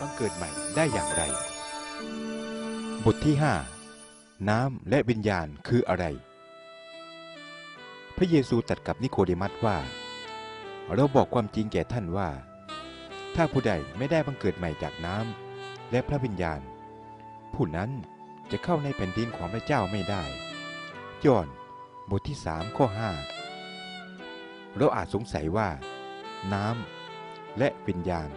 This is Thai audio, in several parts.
บังเกิดใหม่ได้อย่างไร บทที่ 5 น้ำและวิญญาณคืออะไร พระเยซูตรัสกับนิโคเดมัสว่า เราบอกความจริงแก่ท่านว่า ถ้าผู้ใดไม่ได้บังเกิดใหม่จากน้ำและพระวิญญาณ ผู้นั้นจะเข้าในแผ่นดินของพระเจ้าไม่ได้ยอห์นบทที่สามข้อห้าเราอาจสงสัยว่า น้ำและวิญญาณ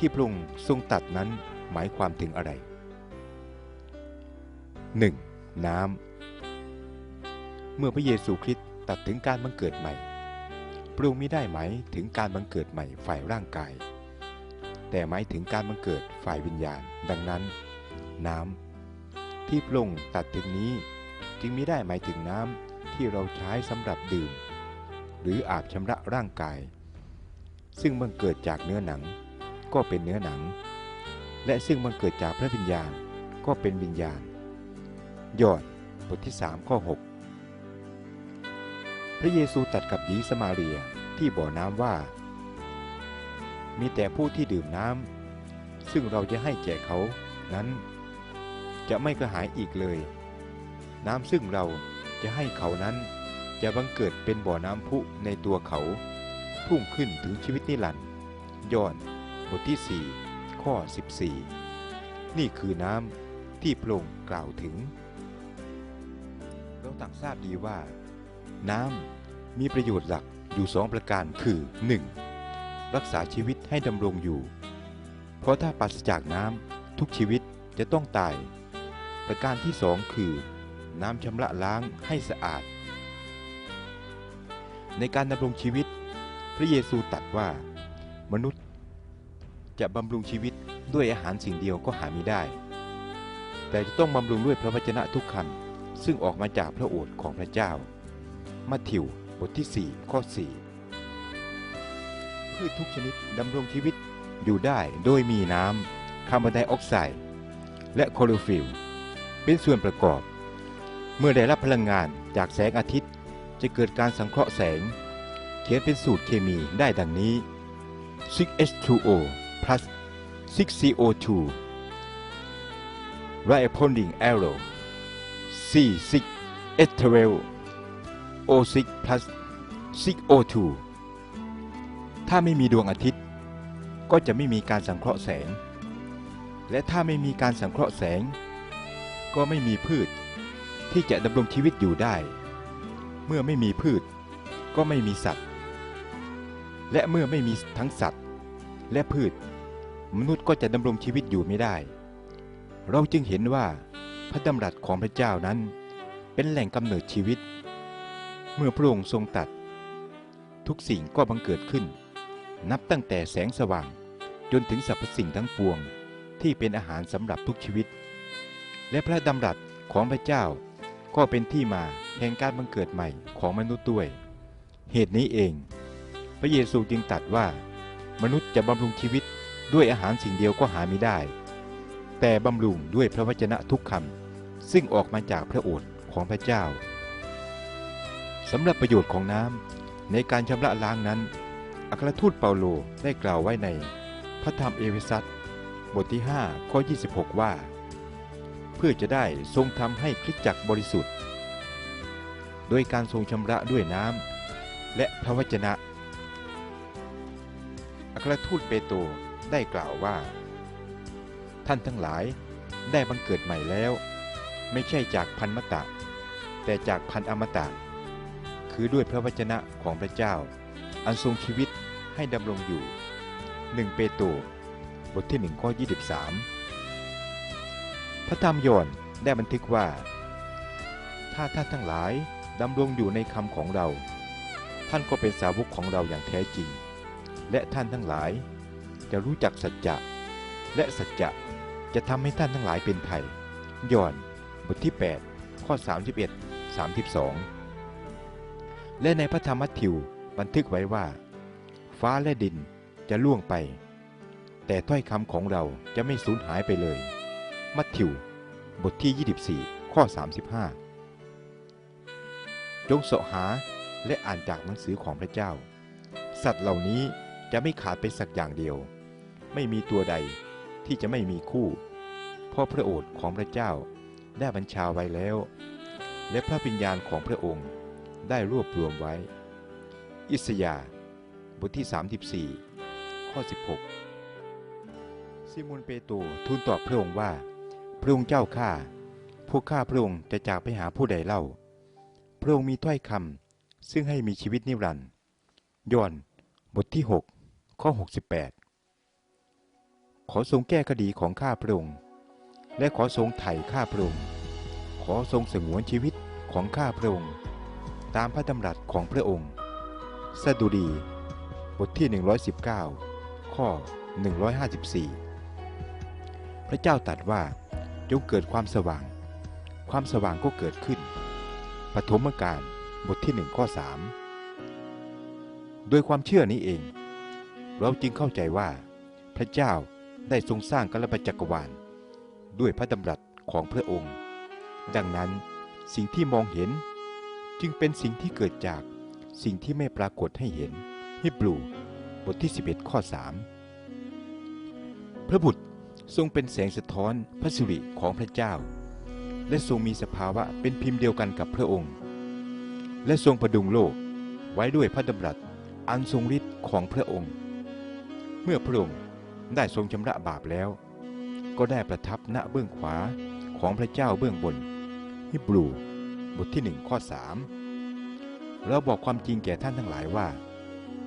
ที่พระองค์ทรงตัดนั้นหมายความถึงอะไร 1. น้ำเมื่อพระเยซูคริสต์ตัดถึงการบังเกิดใหม่ พระองค์ม่ได้หมายถึงการบังเกิดใหม่ฝ่ายร่างกาย แต่หมายถึงการบังเกิดฝ่ายวิญญาณ ดังนั้น น้ำที่พระองค์ตัดถึงนี้จึงม่ได้หมายถึงน้ำที่เราใช้สำหรับดื่ม หรืออาบชำระร่างกาย ซึ่งบังเกิดจากเนื้อหนัง ก็เป็นเนื้อหนัง และซึ่งบังเกิดจากพระวิญญาณก็เป็นวิญญาณ ยอดบทที่3ข้อ6 พระเยซูตรัสกับหญิงสมาเรียที่บ่อน้ำว่า มีแต่ผู้ที่ดื่มน้ำซึ่งเราจะให้แก่เขานั้น จะไม่กระหายอีกเลย น้ำซึ่งเราจะให้เขานั้น จะบังเกิดเป็นบ่อน้ำพุในตัวเขา พุ่งขึ้นถึงชีวิตนิรันดร์ยอห์น บทที่ 4 ข้อ 14 นี่คือน้ำที่พระองค์กล่าวถึง เราต่างทราบดีว่า น้ำมีประโยชน์หลักอยู่สองประการคือ 1. รักษาชีวิตให้ดำรงอยู่ เพราะถ้าปราศจากน้ำทุกชีวิตจะต้องตาย ประการที่สองคือ น้ำชำระล้างให้สะอาด ในการดำรงชีวิต พระเยซูตรัสว่ามนุษย์ จะบำรุงชีวิตด้วยอาหารสิ่งเดียวก็หาไม่ได้ แต่จะต้องบำรุงด้วยพระวจนะทุกคำซึ่งออกมาจากพระโอษฐ์ของพระเจ้า มัทธิวบทที่ 4 ข้อ 4 พืชทุกชนิดดำรงชีวิตอยู่ได้โดยมีน้ำคาร์บอนไดออกไซด์และคลอโรฟิลเป็นส่วนประกอบ เมื่อได้รับพลังงานจากแสงอาทิตย์ จะเกิดการสังเคราะห์แสง เขียนเป็นสูตรเคมีได้ดังนี้ 6H2O plus 6CO2 Corresponding arrow C6 H12 O6 plus 6O2 ถ้าไม่มีดวงอาทิตย์ ก็จะไม่มีการสังเคราะห์แสง และถ้าไม่มีการสังเคราะห์แสง ก็ไม่มีพืชที่จะดำรงชีวิตอยู่ได้ เมื่อไม่มีพืช ก็ไม่มีสัตว์ และเมื่อไม่มีทั้งสัตว์ และพืช มนุษย์ก็จะดำรงชีวิตอยู่ไม่ได้ เราจึงเห็นว่าพระดำรัสของพระเจ้านั้น เป็นแหล่งกำเนิดชีวิต เมื่อพระองค์ทรงตัด ทุกสิ่งก็บังเกิดขึ้น นับตั้งแต่แสงสว่างจนถึงสรรพสิ่งทั้งปวงที่เป็นอาหารสำหรับทุกชีวิต และพระดำรัสของพระเจ้าก็เป็นที่มาแห่งการบังเกิดใหม่ของมนุษย์ด้วย เหตุนี้เอง พระเยซูจึงตรัสว่า มนุษย์จะบำรุงชีวิต ด้วยอาหารสิ่งเดียวก็หาไม่ได้ แต่บำรุงด้วยพระวจนะทุกคำซึ่งออกมาจากพระโอษฐ์ของพระเจ้าสำหรับประโยชน์ของน้ำในการชำระล้างนั้น อัครทูตเปาโลได้กล่าวไว้ใน พระธรรมเอเฟซัสบทที่ 5 ข้อ 26 ว่า เพื่อจะได้ทรงทำให้คริสจักรบริสุทธิ์ โดยการทรงชำระด้วยน้ำและพระวจนะ อัครทูตเปโตร ได้กล่าวว่า ท่านทั้งหลายได้บังเกิดใหม่แล้ว ไม่ใช่จากพันมตะ แต่จากพันอมตะ คือด้วยพระวจนะของพระเจ้า อันทรงชีวิตให้ดำรงอยู่1เปโตรบทที่1ข้อ23 พระธรรมโยนได้บันทึกว่า ถ้าท่านทั้งหลายดำรงอยู่ในคำของเรา ท่านก็เป็นสาวกของเราอย่างแท้จริง และท่านทั้งหลาย จะรู้จักสัจจะ และสัจจะจะทำให้ท่านทั้งหลายเป็นไทยยอนบทที่ 8 ข้อ 31 32 และในพระธรรมมัทธิวบันทึกไว้ว่า ฟ้าและดินจะล่วงไป แต่ถ้อยคำของเราจะไม่สูญหายไปเลย มัทธิว บทที่ 24 ข้อ 35 จงเสาะหาและอ่านจากหนังสือของพระเจ้า สัตว์เหล่านี้จะไม่ขาดไปสักอย่างเดียว ไม่มีตัวใดที่จะไม่มีคู่ เพราะพระโอษฐ์ของพระเจ้าได้บัญชาไว้แล้ว และพระวิญญาณของพระองค์ได้รวบรวมไว้ อิสยาบทที่ 34 ข้อ 16 ซิโมนเปโตรทูลตอบพระองค์ว่า พระองค์เจ้าข้าพวกข้าพระองค์จะจากไปหาผู้ใดเล่า พระองค์มีถ้อยคำซึ่งให้มีชีวิตนิรันดร์ยอนบทที่ 6 ข้อ 68 ขอทรงแก้คดีของข้าพระองค์ และขอทรงไถ่ข้าพระองค์ ขอทรงสงวนชีวิตของข้าพระองค์ ตามพระดำรัสของพระองค์ สดุดี บทที่ 119 ข้อ 154 พระเจ้าตรัสว่าจงเกิดความสว่าง ความสว่างก็เกิดขึ้น ปฐมกาลบทที่หนึ่งข้อสามโดยความเชื่อนี้เอง เราจึงเข้าใจว่า พระเจ้า ได้ทรงสร้างกัลปจักรวาล ด้วยพระดำรัสของพระองค์ ดังนั้นสิ่งที่มองเห็นจึงเป็นสิ่งที่เกิดจากสิ่งที่ไม่ปรากฏให้เห็นฮิบรูบทที่ 11 ข้อ 3 พระบุตรทรงเป็นแสงสะท้อนพระสิริของพระเจ้า และทรงมีสภาวะเป็นพิมพ์เดียวกันกับพระองค์ และทรงประดุงโลกไว้ด้วยพระดำรัสอันทรงฤทธิ์ของพระองค์ เมื่อพระองค์ ได้ทรงชำระบาปแล้ว ก็ได้ประทับณเบื้องขวาของพระเจ้าเบื้องบน ฮิบรูบทที่หนึ่งข้อสามเราบอกความจริงแก่ท่านทั้งหลายว่า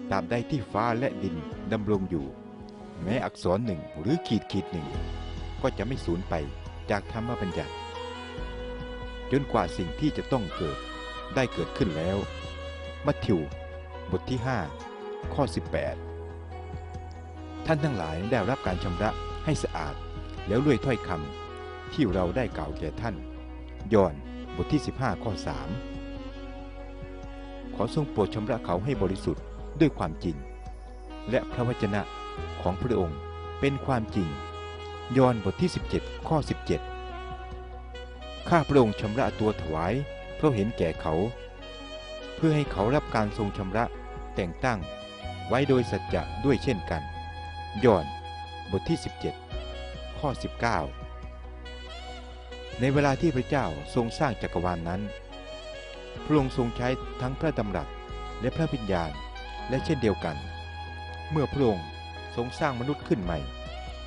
ตราบใดที่ฟ้าและดินดำรงอยู่ แม้อักษรหนึ่งหรือขีดขีดหนึ่ง ก็จะไม่สูญไปจากธรรมบัญญัติ จนกว่าสิ่งที่จะต้องเกิดได้เกิดขึ้นแล้ว มัทธิว บทที่ 5 ข้อ 18 ท่านทั้งหลายได้รับการชำระให้สะอาด แล้วด้วยถ้อยคำที่เราได้กล่าวแก่ท่านยอนบทที่ 15 ข้อ 3 ขอทรงโปรดชำระเขาให้บริสุทธิ์ด้วยความจริง และพระวจนะของพระองค์เป็นความจริง ยอนบทที่ 17 ข้อ 17 ข้าพระองค์ชำระตัวถวายเพราะเห็นแก่เขา เพื่อให้เขารับการทรงชำระแต่งตั้งไว้โดยสัจจะด้วยเช่นกัน ยอห์นบทที่ 17 ข้อ 19 ในเวลาที่พระเจ้าทรงสร้างจักรวาลนนั้น พระองค์ทรงใช้ทั้งพระดำรัสและพระวิญญาณและเช่นเดียวกัน เมื่อพระองค์ทรงสร้างมนุษย์ขึ้นใหม่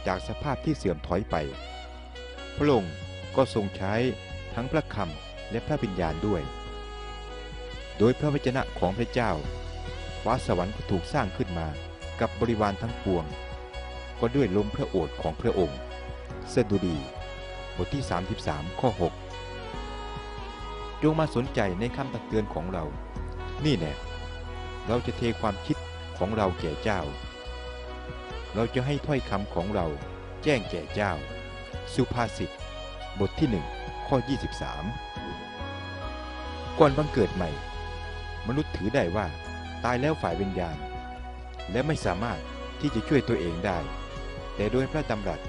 จากสภาพที่เสื่อมถอยไป พระองค์ก็ทรงใช้ทั้งพระคำและพระวิญญาณด้วย โดยพระวจนะของพระเจ้า ฟ้าสวรรค์ก็ถูกสร้างขึ้นมากับบริวารทั้งปวง ก็ด้วยลมพระโอษฐ์ของพระองค์สดุดี บทที่ 33 ข้อ 6 จงมาสนใจในคำตักเตือนของเรา นี่แน่เราจะเทความคิดของเราแก่เจ้า เราจะให้ถ้อยคำของเราแจ้งแก่เจ้า สุภาษิต บทที่หนึ่งข้อ 23 ก่อนบังเกิดใหม่ มนุษย์ถือได้ว่าตายแล้วฝ่ายวิญญาณ และไม่สามารถที่จะช่วยตัวเองได้ แต่โดยพระดำรัส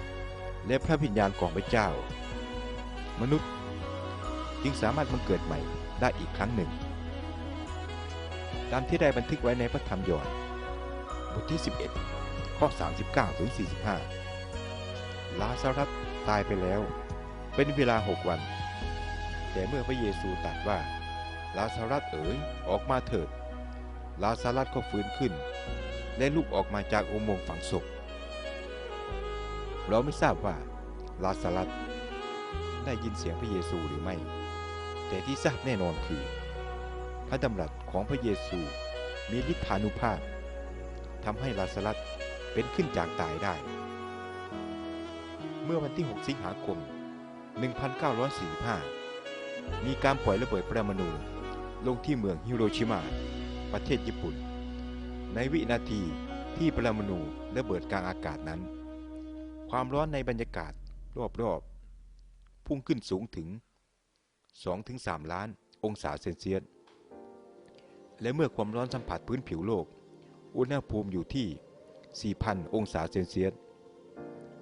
และพระวิญญาณของพระเจ้า มนุษย์จึงสามารถบังเกิดใหม่ได้อีกครั้งหนึ่ง ตามที่ได้บันทึกไว้ในพระธรรมยอห์นบทที่ 11 ข้อ 39ถึง45 ลาซารัสตายไปแล้ว เป็นเวลาหกวัน แต่เมื่อพระเยซูตรัสว่า ลาซารัสเอ๋ยออกมาเถิด ลาซารัสก็ฟื้นขึ้น และลุกออกมาจากอุโมงค์ฝังศพ เราไม่ทราบว่าลาซารัสได้ยินเสียงพระเยซูหรือไม่ แต่ที่ทราบแน่นอนคือ พระดำรัสของพระเยซูมีฤทธานุภาพทำให้ลาซารัสเป็นขึ้นจากตายได้ เมื่อวันที่ 6 สิงหาคม 1945 มีการปล่อยระเบิดปรมาณูลงที่เมืองฮิโรชิมา ประเทศญี่ปุ่น ในวินาทีที่ปรมาณูระเบิดกลางอากาศนั้น ความร้อนในบรรยากาศรอบๆพุ่งขึ้นสูงถึง 2-3 ล้านองศาเซนเซียส และเมื่อความร้อนสัมผัสพื้นผิวโลก อุณหภูมิอยู่ที่ 4,000 องศาเซนเซียส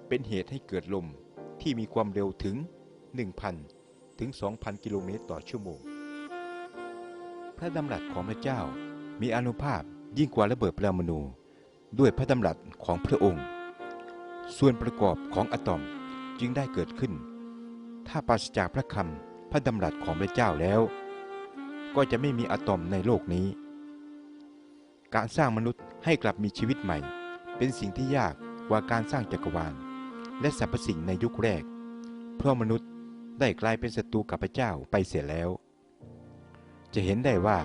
เป็นเหตุให้เกิดลมที่มีความเร็วถึง 1,000 ถึง 2,000 กิโลเมตรต่อชั่วโมง พระดำรัสของพระเจ้ามีอานุภาพยิ่งกว่าระเบิดปรมาณูด้วยพระดำรัสของพระองค์ ส่วนประกอบของอะตอมจึงได้เกิดขึ้น ถ้าปราศจากพระคำพระดำรัสของพระเจ้าแล้ว ก็จะไม่มีอะตอมในโลกนี้ การสร้างมนุษย์ให้กลับมีชีวิตใหม่ เป็นสิ่งที่ยากกว่าการสร้างจักรวาล และสรรพสิ่งในยุคแรก เพราะมนุษย์ได้กลายเป็นศัตรูกับพระเจ้าไปเสียแล้ว จะเห็นได้ว่า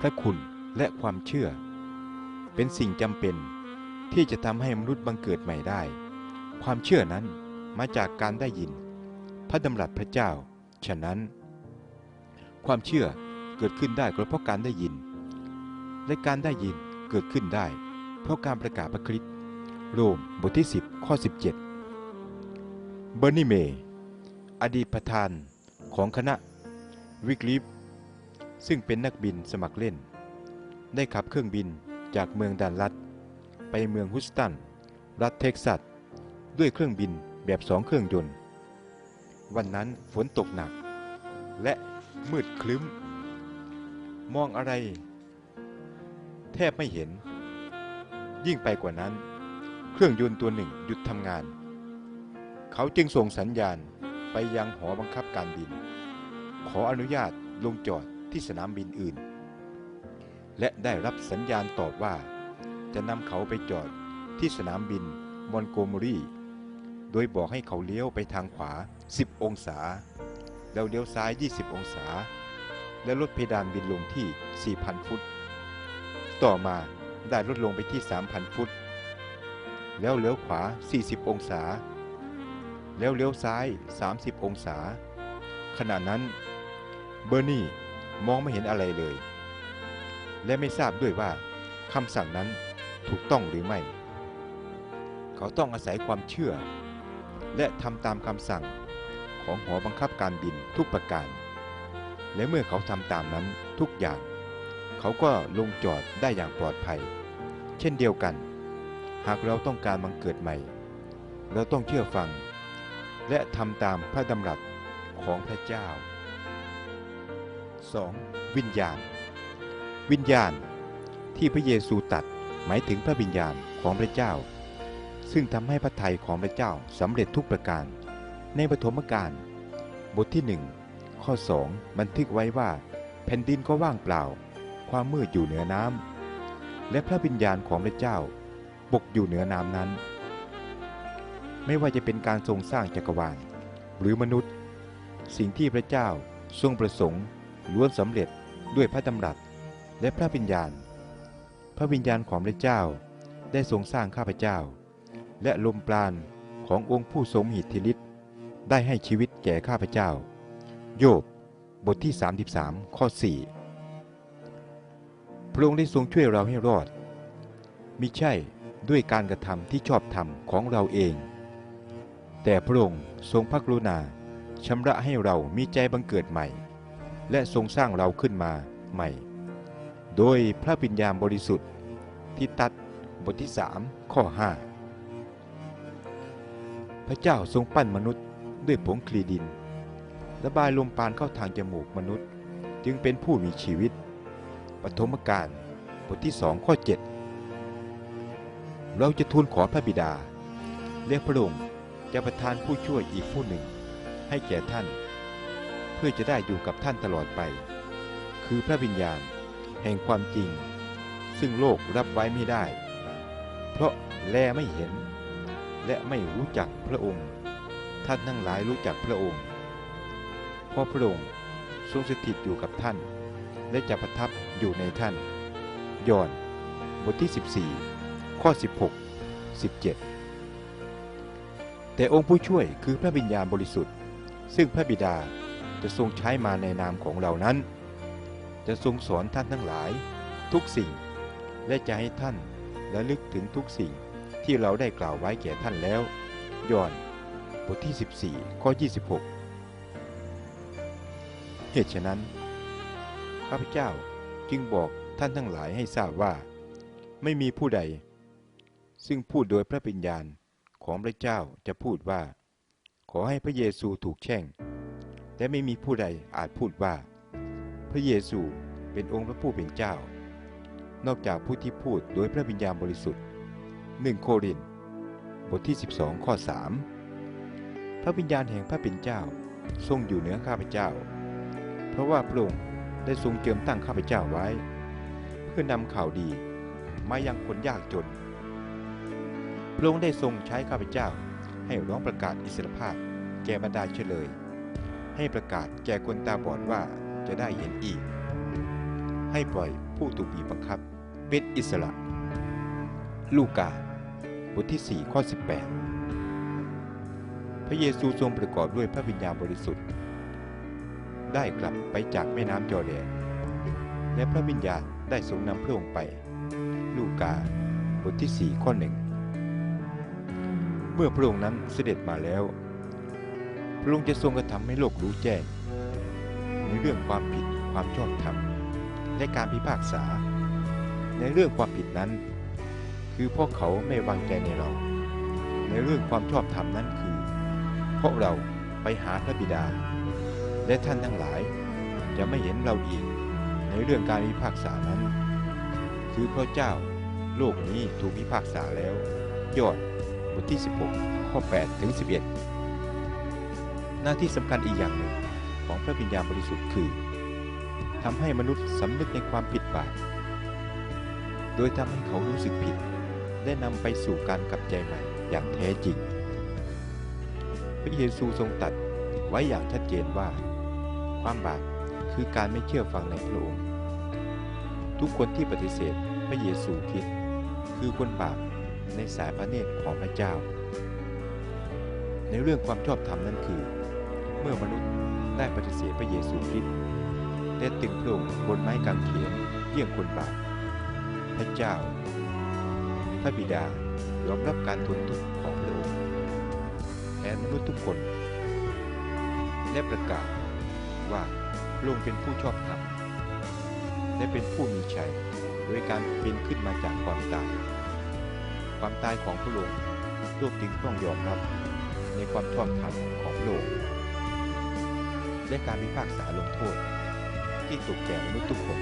พระคุณและความเชื่อ เป็นสิ่งจำเป็นที่จะทำให้มนุษย์บังเกิดใหม่ได้ ความเชื่อนั้นมาจากการได้ยิน พระดำรัสพระเจ้า ฉะนั้น ความเชื่อเกิดขึ้นได้เพราะการได้ยิน และการได้ยินเกิดขึ้นได้ เพราะการประกาศพระคริสต์โรมบทที่ 10 ข้อ 17 เบอร์นีเมย์อดีตประธานของคณะวิกลิฟซึ่งเป็นนักบินสมัครเล่น ได้ขับเครื่องบินจากเมืองดันลัด ไปเมืองฮุสตัน รัฐเท็กซัส ด้วยเครื่องบินแบบสองเครื่องยนต์ วันนั้นฝนตกหนัก และมืดคลึ้ม มองอะไร แทบไม่เห็น ยิ่งไปกว่านั้น เครื่องยนต์ตัวหนึ่งหยุดทำงาน เขาจึงส่งสัญญาณไปยังหอบังคับการบิน ขออนุญาตลงจอดที่สนามบินอื่น และได้รับสัญญาณตอบว่า จะนำเขาไปจอดที่สนามบินมอนโกเมอรี โดยบอกให้เขาเลี้ยวไปทางขวา 10 องศา แล้วเลี้ยวซ้าย 20 องศา และลดเพดานบินลงที่ 4,000 ฟุต ต่อมาได้ลดลงไปที่ 3,000 ฟุต แล้วเลี้ยวขวา 40 องศา แล้วเลี้ยวซ้าย 30 องศา ขณะนั้น เบอร์นี่มองไม่เห็นอะไรเลย และไม่ทราบด้วยว่าคำสั่งนั้นถูกต้องหรือไม่ เขาต้องอาศัยความเชื่อ และทำตามคำสั่งของหอบังคับการบินทุกประการ และเมื่อเขาทำตามนั้นทุกอย่าง เขาก็ลงจอดได้อย่างปลอดภัย เช่นเดียวกัน หากเราต้องการบังเกิดใหม่ เราต้องเชื่อฟัง และทำตามพระดำรัสของพระเจ้า 2. วิญญาณ วิญญาณที่พระเยซูตัดหมายถึงพระวิญญาณของพระเจ้า ซึ่งทำให้พระทัยของพระเจ้าสำเร็จทุกประการ ในปฐมกาลบทที่หนึ่งข้อ 2 บันทึกไว้ว่า แผ่นดินก็ว่างเปล่า ความมืดอยู่เหนือน้ำและพระวิญญาณของพระเจ้าปกอยู่เหนือน้ำนั้น ไม่ว่าจะเป็นการทรงสร้างจักรวาล หรือมนุษย์ สิ่งที่พระเจ้าทรงประสงค์ล้วนสำเร็จด้วยพระดำรัสและพระวิญญาณ พระวิญญาณของพระเจ้าได้ทรงสร้างข้าพเจ้า และลมปราณขององค์ผู้ทรงหิทธิฤทธิ์ได้ให้ชีวิตแก่ข้าพเจ้า โยบบทที่ 33 ข้อ 4 พระองค์ได้ทรงช่วยเราให้รอด มิใช่ด้วยการกระทำที่ชอบธรรมของเราเอง แต่พระองค์ทรงพระกรุณาชำระให้เรามีใจบังเกิดใหม่ และทรงสร้างเราขึ้นมาใหม่ โดยพระวิญญาบริสุทธิ์ที่ตัดบทที่ 3 ข้อ 5 พระเจ้าทรงปั้นมนุษย์ด้วยผงคลีดิน ระบายลมปานเข้าทางจมูกมนุษย์ จึงเป็นผู้มีชีวิต ปฐมกาลบทที่2ข้อ 7 เราจะทูลขอพระบิดาเรียกพระองค์จะประทานผู้ช่วยอีกผู้หนึ่ง ให้แก่ท่าน เพื่อจะได้อยู่กับท่านตลอดไป คือพระวิญญาณแห่งความจริง ซึ่งโลกรับไว้ไม่ได้ เพราะแลไม่เห็น และไม่รู้จักพระองค์ ท่านทั้งหลายรู้จักพระองค์ เพราะพระองค์ทรงสถิตอยู่กับท่าน และจะประทับอยู่ในท่าน ยอห์นบทที่ 14 ข้อ 16 17 แต่องค์ผู้ช่วยคือพระวิญญาณบริสุทธิ์ ซึ่งพระบิดาจะทรงใช้มาในนามของเรานั้น จะทรงสอนท่านทั้งหลายทุกสิ่ง และจะให้ท่านระลึกถึงทุกสิ่ง ที่เราได้กล่าวไว้แก่ท่านแล้ว ย้อนบทที่ 14 ข้อ 26 เหตุฉะนั้น ข้าพเจ้าจึงบอกท่านทั้งหลายให้ทราบว่า ไม่มีผู้ใด ซึ่งพูดโดยพระวิญญาณของพระเจ้าจะพูดว่า ขอให้พระเยซูถูกแช่ง และไม่มีผู้ใดอาจพูดว่า พระเยซูเป็นองค์พระผู้เป็นเจ้า นอกจากผู้ที่พูดโดยพระวิญญาณบริสุทธิ์ 1 โครินบทที่ 12 ข้อ 3 พระวิญญาณแห่งพระเป็นเจ้าทรงอยู่เหนือข้าพเจ้า เพราะว่าพระองค์ได้ทรงเจิมตั้งข้าพเจ้าไว้ เพื่อนำข่าวดีมายังคนยากจน พระองค์ได้ทรงใช้ข้าพเจ้าให้ร้องประกาศอิสรภาพแก่บรรดาเฉลย ให้ประกาศแก่คนตาบอดว่าจะได้เห็นอีก ให้ปล่อยผู้ถูกบีบบังคับเป็นอิสระ ลูกา บทที่ 4 ข้อ 18 พระเยซูทรงประกอบด้วยพระวิญญาณบริสุทธิ์ ได้กลับไปจากแม่น้ำยอร์แดน และพระวิญญาณได้ทรงนำพระองค์ไป ลูกาบทที่ 4 ข้อหนึ่งเมื่อพระองค์นั้นเสด็จมาแล้ว พระองค์จะทรงกระทำให้โลกรู้แจ้ง ในเรื่องความผิดความชอบธรรม และการพิพากษา ในเรื่องความผิดนั้น คือพราะเขาไม่วางใจในเรา ในเรื่องความชอบธรรมนั้นคือเพราะเราไปหาพระบิดา และท่านทั้งหลายจะไม่เห็นเราอีกในเรื่องการพิพากษานั้น คือพระเจ้าโลกนี้ถูกพิพากษาแล้ว ยอดบทที่ 16 ข้อ 8 ถึง 11 หน้าที่สำคัญอีกอย่างหนึ่งของพระวิญญาณบริสุทธิ์คือทำให้มนุษย์สำนึกในความผิดบาป โดยทำให้เขารู้สึกผิด และนำไปสู่การกลับใจใหม่อย่างแท้จริง พระเยซูทรงตัดไว้อย่างชัดเจนว่า ความบาปคือการไม่เชื่อฟังในพระองค์ ทุกคนที่ปฏิเสธพระเยซูคริสต์คือคนบาปในสายพระเนตรของพระเจ้า ในเรื่องความชอบธรรมนั้นคือ เมื่อมนุษย์ได้ปฏิเสธพระเยซูคริสต์และตึงพระองค์บนไม้กางเขนเยี่ยงคนบาปพระเจ้า ระบิดายอมรับการทนทุกข์ของพระองค์แทนมนุษย์ทุกคน และประกาศว่าพระองค์เป็นผู้ชอบธรรมและเป็นผู้มีชัยโดยการเป็นขึ้นมาจากความตาย ความตายของพระองค์โลกจึงต้องยอมรับในความชอบธรรมของพระองค์และการพิพากษาลงโทษ ที่ตกแก่มนุษย์ทุกคน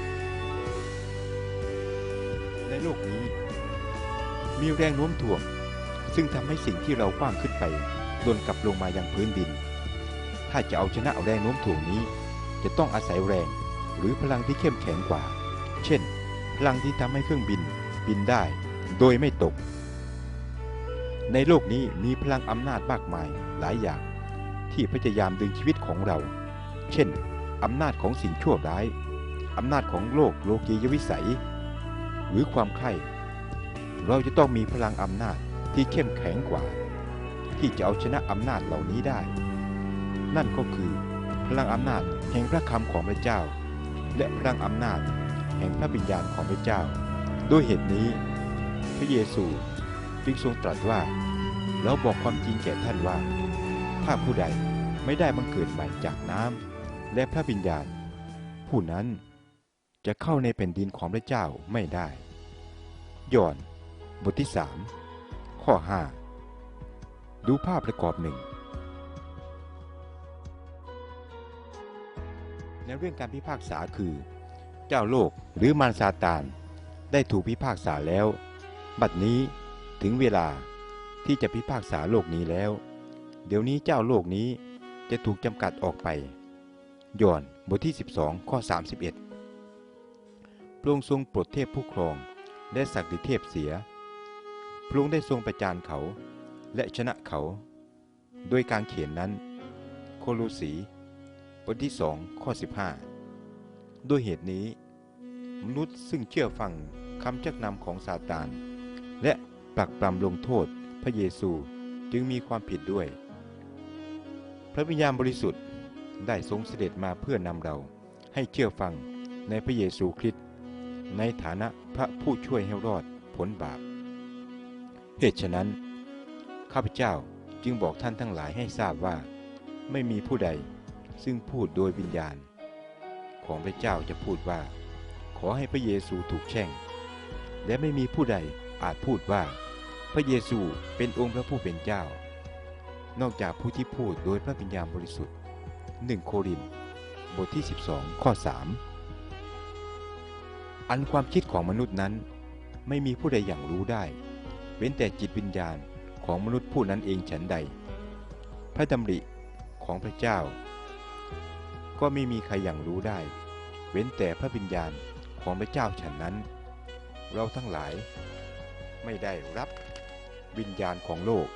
ในโลกนี้ มีแรงโน้มถ่วง ซึ่งทำให้สิ่งที่เราคว้างขึ้นไปโดนกลับลงมายังพื้นดิน ถ้าจะเอาชนะแรงโน้มถ่วงนี้ จะต้องอาศัยแรง หรือพลังที่เข้มแข็งกว่า เช่น พลังที่ทำให้เครื่องบินบินได้โดยไม่ตก ในโลกนี้มีพลังอำนาจมากมายหลายอย่าง ที่พยายามดึงชีวิตของเรา เช่นอำนาจของสิ่งชั่วร้ายอำนาจของโลกโลกียวิสัย หรือความใคร่ เราจะต้องมีพลังอำนาจที่เข้มแข็งกว่า ที่จะเอาชนะอำนาจเหล่านี้ได้ นั่นก็คือ พลังอำนาจแห่งพระคำของพระเจ้า และพลังอำนาจแห่งพระวิญญาณของพระเจ้า ด้วยเหตุนี้ พระเยซูจึงทรงตรัสว่า เราบอกความจริงแก่ท่านว่า ถ้าผู้ใดไม่ได้บังเกิดใหม่จากน้ำและพระวิญญาณ ผู้นั้นจะเข้าในแผ่นดินของพระเจ้าไม่ได้ ย่อน บทที่ 3 ข้อ 5 ดูภาพประกอบหนึ่งในเรื่องการพิพากษาคือ เจ้าโลกหรือมารซาตาน ได้ถูกพิพากษาแล้ว บัดนี้ถึงเวลาที่จะพิพากษาโลกนี้แล้ว เดี๋ยวนี้เจ้าโลกนี้จะถูกจำกัดออกไปยอนบทที่ 12 ข้อ 31พระองค์ทรงปรดเทพผู้ครอง และศักดิเทพเสีย พระองค์ได้ทรงประจานเขา และชนะเขาโดยการเขียนนั้น โคโลสีบทที่สองข้อ 15 ด้วยเหตุนี้ มนุษย์ซึ่งเชื่อฟังคำชักนำของซาตาน และปรักปรำลงโทษพระเยซูจึงมีความผิดด้วย พระวิญญาณบริสุทธิ์ได้ทรงเสด็จมาเพื่อนำเราให้เชื่อฟังในพระเยซูคริสต์ในฐานะพระผู้ช่วยให้รอดพ้นบาป เหตุฉะนั้น ข้าพเจ้าจึงบอกท่านทั้งหลายให้ทราบว่า ไม่มีผู้ใดซึ่งพูดโดยวิญญาณ ของพระเจ้าจะพูดว่า ขอให้พระเยซูถูกแช่ง และไม่มีผู้ใดอาจพูดว่า พระเยซูเป็นองค์พระผู้เป็นเจ้า นอกจากผู้ที่พูดโดยพระวิญญาณบริสุทธิ์ 1 โครินบทที่ 12 ข้อ 3 อันความคิดของมนุษย์นั้นไม่มีผู้ใดอย่างรู้ได้ ว้นแต่จิตวิญญาณของมนุษย์ผู้นั้นเองฉันใด พระดำริของพระเจ้า ก็ไม่มีใครอย่างรู้ได้ เว้นแต่พระวิญญาณของพระเจ้าฉันนั้น เราทั้งหลายไม่ได้รับวิญญาณของโลก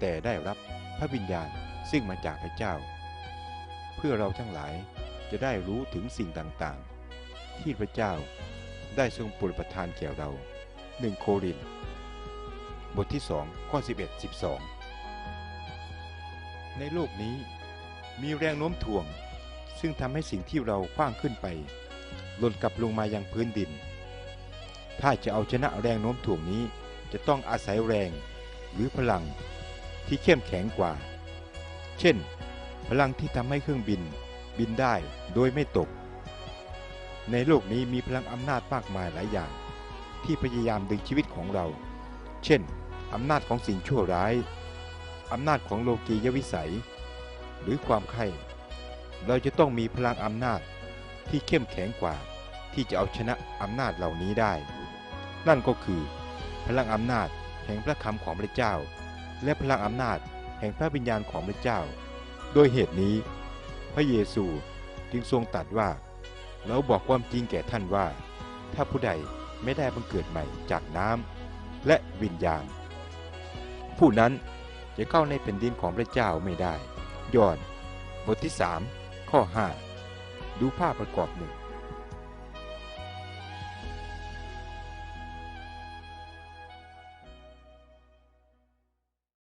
แต่ได้รับพระวิญญาณซึ่งมาจากพระเจ้า เพื่อเราทั้งหลายจะได้รู้ถึงสิ่งต่างๆ ที่พระเจ้าได้ทรงโปรดประทานแก่เรา 1 โคริน บทที่ 2 ข้อ 11 12 ในโลกนี้มีแรงโน้มถ่วง ซึ่งทำให้สิ่งที่เราคว้างขึ้นไปหล่นกลับลงมายังพื้นดิน ถ้าจะเอาชนะแรงโน้มถ่วงนี้จะต้องอาศัยแรงหรือพลังที่เข้มแข็งกว่า เช่น พลังที่ทำให้เครื่องบินบินได้โดยไม่ตก ในโลกนี้มีพลังอำนาจมากมายหลายอย่าง ที่พยายามดึงชีวิตของเรา เช่น อำนาจของสิ่งชั่วร้าย อำนาจของโลกียวิสัย หรือความใคร่เราจะต้องมีพลังอำนาจที่เข้มแข็งกว่า ที่จะเอาชนะอำนาจเหล่านี้ได้ นั่นก็คือ พลังอำนาจแห่งพระคำของพระเจ้า และพลังอำนาจแห่งพระวิญญาณของพระเจ้า โดยเหตุนี้ พระเยซูจึงทรงตรัสว่า เราบอกความจริงแก่ท่านว่า ถ้าผู้ใด ไม่ได้บังเกิดใหม่จากน้ำและวิญญาณ ผู้นั้นจะเข้าในแผ่นดินของพระเจ้าไม่ได้ยอห์นบทที่ 3 ข้อ 5 ดูภาพประกอบหนึ่ง